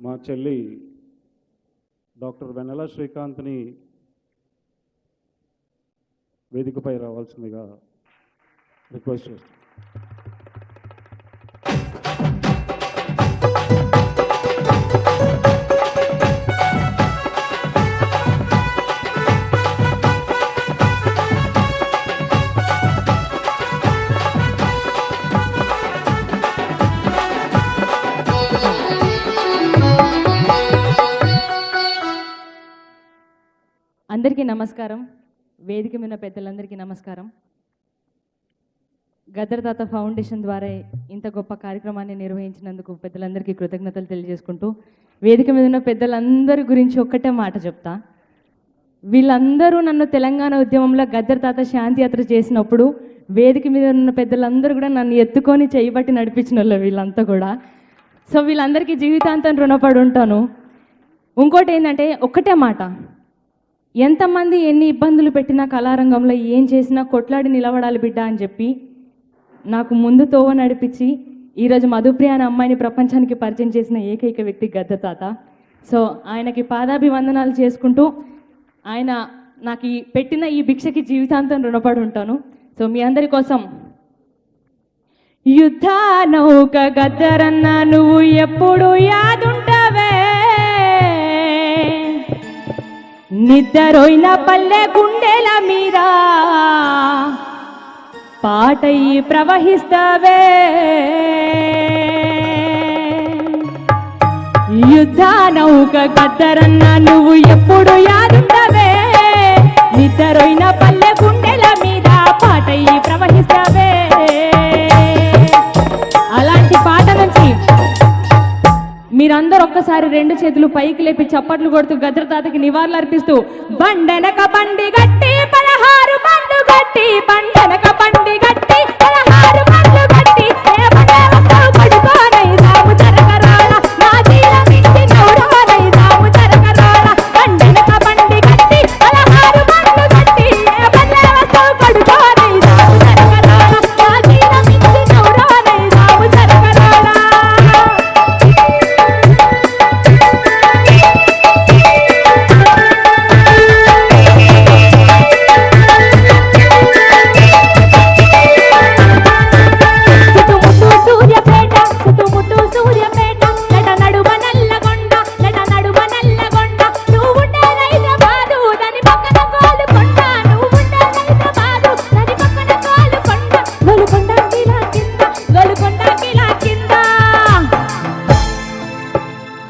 మా చెల్లి డాక్టర్ వెన్నెల శ్రీకాంత్ని వేదికపై రావాల్సిందిగా రిక్వెస్ట్ చేస్తాను అందరికీ నమస్కారం. వేదిక మీద పెద్దలందరికీ నమస్కారం. గద్దర్ తాత ఫౌండేషన్ ద్వారా ఇంత గొప్ప కార్యక్రమాన్ని నిర్వహించినందుకు పెద్దలందరికీ కృతజ్ఞతలు తెలియజేసుకుంటూ వేదిక మీద ఉన్న పెద్దలందరి గురించి ఒక్కటే మాట చెప్తా. వీళ్ళందరూ నన్ను తెలంగాణ ఉద్యమంలో గద్దర్ తాత చేసినప్పుడు వేదిక మీద ఉన్న పెద్దలందరూ కూడా నన్ను ఎత్తుకొని చేయబట్టి నడిపించిన వాళ్ళు వీళ్ళంతా కూడా. సో వీళ్ళందరికీ జీవితాంతం రుణపడి ఉంటాను. ఇంకోటి ఏంటంటే ఒక్కటే మాట. ఎంతమంది ఎన్ని ఇబ్బందులు పెట్టినా కళారంగంలో ఏం చేసినా కొట్లాడి నిలబడాలి బిడ్డ అని చెప్పి నాకు ముందు తోవ నడిపించి ఈరోజు మధుప్రియ అనే అమ్మాయిని ప్రపంచానికి పరిచయం చేసిన ఏకైక వ్యక్తి గద్ద తాత. సో ఆయనకి పాదాభివందనాలు చేసుకుంటూ ఆయన నాకు ఈ పెట్టిన ఈ భిక్షకి జీవితాంతం రుణపడి ఉంటాను. సో మీ అందరి కోసం యుద్ధ నౌక గద్దరన్న నువ్వు ఎప్పుడు యాదు నిద్రోయిన పల్లె గుండెల మీద పాటయి ప్రవహిస్తావే. యుద్ధ నౌక గద్దరన్న నువ్వు ఎప్పుడు యాదుంటవే నిద్రోయిన ఒక్కసారి రెండు చేతులు పైకి లేపి చప్పట్లు కొడుతూ గద్ర తాతకి నివాళులు అర్పిస్తూ బండెనక బండి గట్టి పదహారు బండు గట్టి బండెనక బండి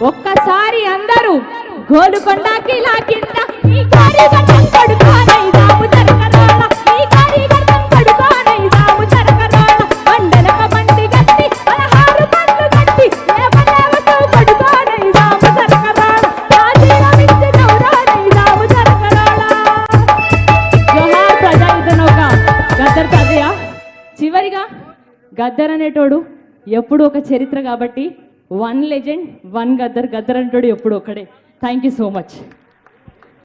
ఒక్కసారి అందరూ గోలుకొండ కిలా కింద. ఈ కారి గడ్డం పడుకోనై ఈ గట్టి పదహారు గట్టి జోహార్ గద్దర్ తాతయ్య చివరిగా గద్దర్ అనేటోడు ఎప్పుడు ఒక చరిత్ర కాబట్టి one legend one Gaddar Gaddar అంటాడు ఎప్పుడు ఒకడే థ్యాంక్ యూ సో మచ్